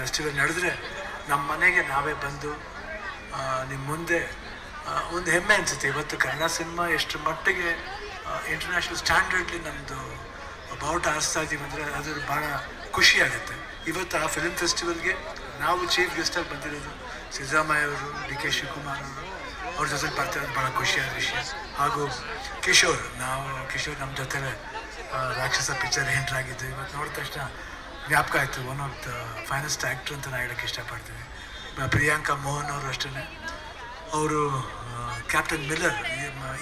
Festival ನಡೆದ್ರೆ ನಮ್ಮ ಮನೆಗೆ ನಾವೇ ಬಂದು ನಿಮ್ಮ ಮುಂದೆ ಒಂದು ಹೆಮ್ಮೆ ಅನಿಸುತ್ತೆ. ಇವತ್ತು ಕನ್ನಡ ಸಿನಿಮಾ ಎಷ್ಟು ಮಟ್ಟಿಗೆ ಇಂಟರ್ನ್ಯಾಷನಲ್ ಸ್ಟ್ಯಾಂಡರ್ಡ್ಲಿ ನಮ್ಮದು ಬಾವುಟ ಹಾರಿಸ್ತಾ ಇದ್ದೀವಿ ಅಂದರೆ ಅದು ಭಾಳ ಖುಷಿ ಆಗುತ್ತೆ. ಇವತ್ತು ಆ ಫಿಲ್ಮ್ ಫೆಸ್ಟಿವಲ್ಗೆ ನಾವು ಚೀಫ್ ಗೆಸ್ಟಾಗಿ ಬಂದಿರೋದು ಸಿದ್ದರಾಮಯ್ಯ ಅವರು, ಡಿ ಕೆ ಶಿವಕುಮಾರ್ ಅವರು. ಅವ್ರ ಜೊತೆ ಬರ್ತಿರೋದು ಭಾಳ ಖುಷಿಯಾದ ವಿಷಯ. ಹಾಗೂ ಕಿಶೋರ್, ನಾವು ಕಿಶೋರ್ ನಮ್ಮ ಜೊತೆ ರಾಕ್ಷಸ ಪಿಕ್ಚರ್ ಎಂಟ್ರ್ ಆಗಿದ್ದು. ಇವತ್ತು ನೋಡಿದ ತಕ್ಷಣ ಜ್ಞಾಪಕ ಆಯಿತು. One of the finest actor ಅಂತ ನಾನು ಹೇಳೋಕ್ಕೆ ಇಷ್ಟಪಡ್ತೀನಿ. ಪ್ರಿಯಾಂಕಾ ಮೋಹನ್ ಅವರು ಅಷ್ಟೇ ಅವರು ಕ್ಯಾಪ್ಟನ್ ಮಿಲ್ಲರ್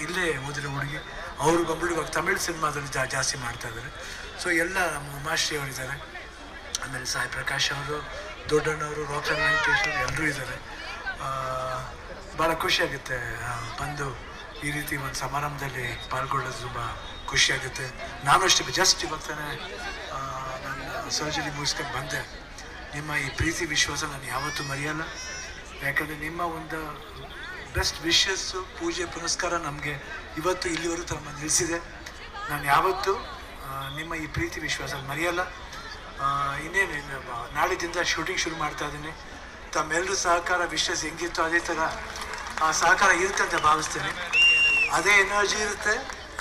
ಇಲ್ಲೇ ಓದಿರೋ ಹುಡುಗಿ. ಅವರು ಬಂದ್ಬಿಟ್ಟು ತಮಿಳು ಸಿನಿಮಾದಲ್ಲಿ ಜಾ, ಜಾಸ್ತಿ ಮಾಡ್ತಾ ಇದ್ದಾರೆ ಸೊ ಎಲ್ಲ ನಮ್ಮ ಅವರು ಇದ್ದಾರೆ ಆಮೇಲೆ ಸಾಯಿ ಪ್ರಕಾಶ್ ಅವರು ದೊಡ್ಡಣ್ಣವರು ರೋಕ್ಷನ್ ವೆಂಕಟೇಶ್ ಅವರು ಎಲ್ಲರೂ ಇದ್ದಾರೆ ಭಾಳ ಖುಷಿಯಾಗುತ್ತೆ ಬಂದು ಈ ರೀತಿ ಒಂದು ಸಮಾರಂಭದಲ್ಲಿ ಪಾಲ್ಗೊಳ್ಳೋದು ತುಂಬ ಖುಷಿಯಾಗುತ್ತೆ ನಾನು ಅಷ್ಟೇ ಜಸ್ಟ್ ಇವತ್ತೇ ಸರ್ಜರಿ ಮುಗಿಸ್ಕೊಂಡು ಬಂದೆ. ನಿಮ್ಮ ಈ ಪ್ರೀತಿ ವಿಶ್ವಾಸ ನಾನು ಯಾವತ್ತೂ ಮರೆಯಲ್ಲ. ಯಾಕಂದರೆ ನಿಮ್ಮ ಒಂದು ಬೆಸ್ಟ್ ವಿಶಸ್ಸು ಪೂಜೆ, ಪುನಸ್ಕಾರ ನಮಗೆ ಇವತ್ತು ಇಲ್ಲಿವರೆಗೂ ತಮ್ಮ ನಿಲ್ಲಿಸಿದೆ ನಾನು ಯಾವತ್ತೂ ನಿಮ್ಮ ಈ ಪ್ರೀತಿ ವಿಶ್ವಾಸ ಮರೆಯಲ್ಲ. ಇನ್ನೇನು ನಾಳಿದ್ದಿಂದ ಶೂಟಿಂಗ್ ಶುರು ಮಾಡ್ತಾ ಇದ್ದೀನಿ. ತಮ್ಮೆಲ್ಲರೂ ಸಹಕಾರ ವಿಶ್ವಾಸ ಹೆಂಗಿತ್ತು ಅದೇ ಥರ ಆ ಸಹಕಾರ ಇರುತ್ತೆ ಅಂತ ಭಾವಿಸ್ತೇನೆ. ಅದೇ ಎನರ್ಜಿ ಇರುತ್ತೆ.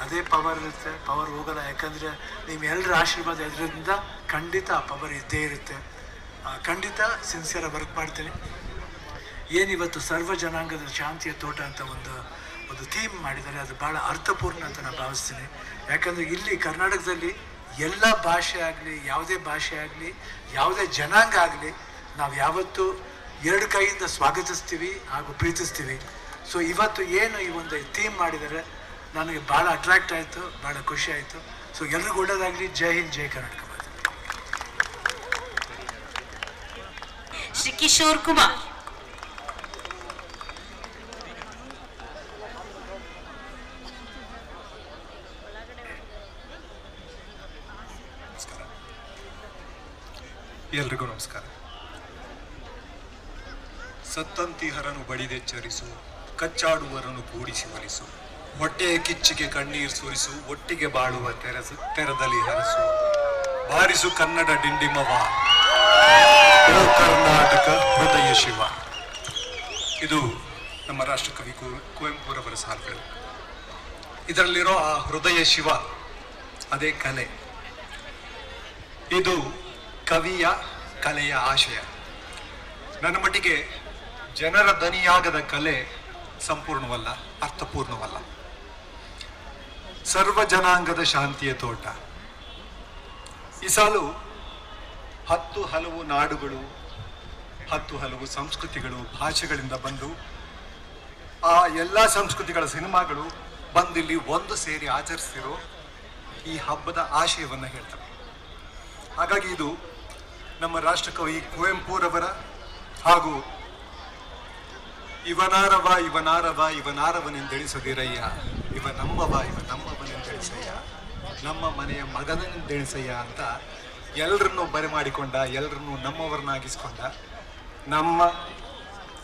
ಅದೇ ಪವರ್ ಇರುತ್ತೆ ಪವರ್ ಹೋಗಲ್ಲ. ಯಾಕಂದರೆ ನಿಮ್ಮೆಲ್ಲರ ಆಶೀರ್ವಾದ ಇದರಿಂದ ಖಂಡಿತ ಆ ಪವರ್ ಇದ್ದೇ ಇರುತ್ತೆ. ಖಂಡಿತ ಸಿನ್ಸಿಯರ್ ವರ್ಕ್ ಮಾಡ್ತೀನಿ. ಏನಿವತ್ತು ಸರ್ವ ಜನಾಂಗದ ಶಾಂತಿಯ ತೋಟ ಅಂತ ಒಂದು ಒಂದು ಥೀಮ್ ಮಾಡಿದ್ದಾರೆ. ಅದು ಭಾಳ ಅರ್ಥಪೂರ್ಣ ಅಂತ ನಾನು ಭಾವಿಸ್ತೀನಿ. ಯಾಕಂದರೆ ಇಲ್ಲಿ ಕರ್ನಾಟಕದಲ್ಲಿ ಎಲ್ಲ ಭಾಷೆ ಆಗಲಿ, ಯಾವುದೇ ಭಾಷೆ ಆಗಲಿ, ಯಾವುದೇ ಜನಾಂಗ ಆಗಲಿ ನಾವು ಯಾವತ್ತೂ ಎರಡು ಕೈಯಿಂದ ಸ್ವಾಗತಿಸ್ತೀವಿ ಹಾಗೂ ಪ್ರೀತಿಸ್ತೀವಿ. ಸೊ ಇವತ್ತು ಏನು ಈ ಒಂದು ಥೀಮ್ ಮಾಡಿದ್ದಾರೆ ನನಗೆ ಭಾಳ ಅಟ್ರಾಕ್ಟ್ ಆಯಿತು ಭಾಳ ಖುಷಿ ಆಯಿತು. ಸೊ ಎಲ್ರಿಗೂ ಒಳ್ಳೆಯದಾಗಲಿ ಜೈ ಹಿಂದ್ ಜೈ ಕರ್ನಾಟಕ. ಮಾತು ಶ್ರೀ ಕಿಶೋರ್ ಕುಮಾರ್. ಎಲ್ರಿಗೂ ನಮಸ್ಕಾರ. ಸತ್ತಂತಿಹರನು ಬಡಿದೆಚ್ಚರಿಸು ಕಚ್ಚಾಡುವರನ್ನು ಕೂಡಿಸಿ ಒಲಿಸು. ಹೊಟ್ಟೆಯ ಕಿಚ್ಚಿಗೆ ಕಣ್ಣೀರು ಸುರಿಸು, ಒಟ್ಟಿಗೆ ಬಾಳುವ ತೆರಸು, ತೆರದಲ್ಲಿ ಹರಸು. ಬಾರಿಸು ಕನ್ನಡ ಡಿಂಡಿಮವ. ಕರ್ನಾಟಕ ಹೃದಯ ಶಿವ. ಇದು ನಮ್ಮ ರಾಷ್ಟ್ರಕವಿ ಕುವೆಂಪುರವರ ಸಾಲುಗಳು. ಇದರಲ್ಲಿರೋ ಆ ಹೃದಯ ಶಿವ, ಅದೇ ಕಲೆ. ಇದು ಕವಿಯ ಕಲೆಯ ಆಶಯ. ನನ್ನ ಮಟ್ಟಿಗೆ ಜನರ ದನಿಯಾಗದ ಕಲೆ ಸಂಪೂರ್ಣವಲ್ಲ, ಅರ್ಥಪೂರ್ಣವಲ್ಲ. ಸರ್ವ ಜನಾಂಗದ ಶಾಂತಿಯ ತೋಟ. ಈ ಸಾಲು ಹತ್ತು ಹಲವು ನಾಡುಗಳು, ಹತ್ತು ಹಲವು ಸಂಸ್ಕೃತಿಗಳು, ಭಾಷೆಗಳಿಂದ ಬಂದು ಆ ಎಲ್ಲ ಸಂಸ್ಕೃತಿಗಳ ಸಿನಿಮಾಗಳು ಬಂದಿಲ್ಲಿ ಒಂದು ಸೇರಿ ಆಚರಿಸ್ತಿರೋ ಈ ಹಬ್ಬದ ಆಶಯವನ್ನು ಹೇಳ್ತವೆ ಹಾಗಾಗಿ ಇದು ನಮ್ಮ ರಾಷ್ಟ್ರಕವಿ ಕುವೆಂಪುರವರ ಹಾಗೂ ಇವನಾರವ ಇವನಾರವ ಇವನಾರವನೆಂದೆಣಿಸದಿರಯ್ಯ, ಇವ ನಮ್ಮವ ಇವ ನಮ್ಮ ಮನೆಯ ಮಗನೆಂದೆಣಿಸಯ್ಯ ಅಂತ ಎಲ್ಲರನ್ನು ಬರೆ ಮಾಡಿಕೊಂಡ ಎಲ್ಲರನ್ನು ನಮ್ಮವರನ್ನಾಗಿಸ್ಕೊಂಡ ನಮ್ಮ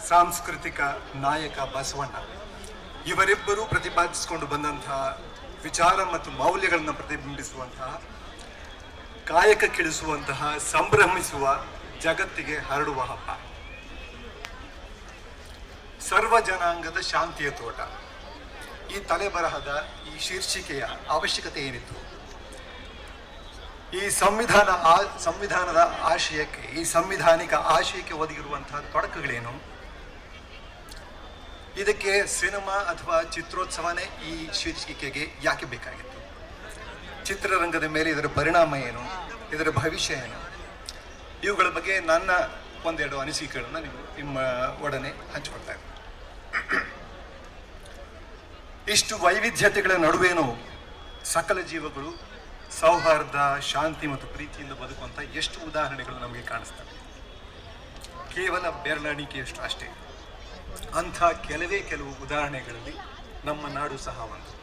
ಸಾಂಸ್ಕೃತಿಕ ನಾಯಕ ಬಸವಣ್ಣ. ಇವರಿಬ್ಬರೂ ಪ್ರತಿಪಾದಿಸಿಕೊಂಡು ಬಂದಂತಹ ವಿಚಾರ ಮತ್ತು ಮೌಲ್ಯಗಳನ್ನು ಪ್ರತಿಬಿಂಬಿಸುವಂತಹ ಕಾಯಕ ಕಿಳಿಸುವಂತಹ ಸಂಭ್ರಮಿಸುವ ಜಗತ್ತಿಗೆ ಹರಡುವ ಹಬ್ಬ. ಸರ್ವ ಜನಾಂಗದ ಶಾಂತಿಯ ತೋಟ. ಈ ತಲೆಬರಹದ ಈ ಶೀರ್ಷಿಕೆಯ ಅವಶ್ಯಕತೆ ಏನಿತ್ತು? ಈ ಸಂವಿಧಾನ ಆ, ಸಂವಿಧಾನದ ಆಶಯಕ್ಕೆ, ಈ ಸಂವಿಧಾನಿಕ ಆಶಯಕ್ಕೆ ಒದಗಿರುವಂತಹ ತೊಡಕುಗಳೇನು? ಇದಕ್ಕೆ ಸಿನಿಮಾ ಅಥವಾ ಚಿತ್ರೋತ್ಸವನೇ ಈ ಶೀರ್ಷಿಕೆಗೆ ಯಾಕೆ ಬೇಕಾಗಿತ್ತು? ಚಿತ್ರರಂಗದ ಮೇಲೆ ಇದರ ಪರಿಣಾಮ ಏನು? ಇದರ ಭವಿಷ್ಯ ಏನು? ಇವುಗಳ ಬಗ್ಗೆ ನನ್ನ ಒಂದೆರಡು ಅನಿಸಿಕೆಗಳನ್ನು ನಿಮ್ಮ ಒಡನೆ ಹಂಚಿಕೊಳ್ತಾ ಇದ್ದೀನಿ ಇಷ್ಟು ವೈವಿಧ್ಯತೆಗಳ ನಡುವೆನೂ ಸಕಲ ಜೀವಗಳು ಸೌಹಾರ್ದ, ಶಾಂತಿ ಮತ್ತು ಪ್ರೀತಿಯಿಂದ ಬದುಕುವಂಥ ಎಷ್ಟು ಉದಾಹರಣೆಗಳು ನಮಗೆ ಕಾಣಿಸ್ತವೆ. ಕೇವಲ ಬೆರಳಿಕೆಯಷ್ಟು ಅಷ್ಟೇ. ಅಂಥ ಕೆಲವೇ ಕೆಲವು ಉದಾಹರಣೆಗಳಲ್ಲಿ ನಮ್ಮ ನಾಡು ಸಹ ಒಂದು.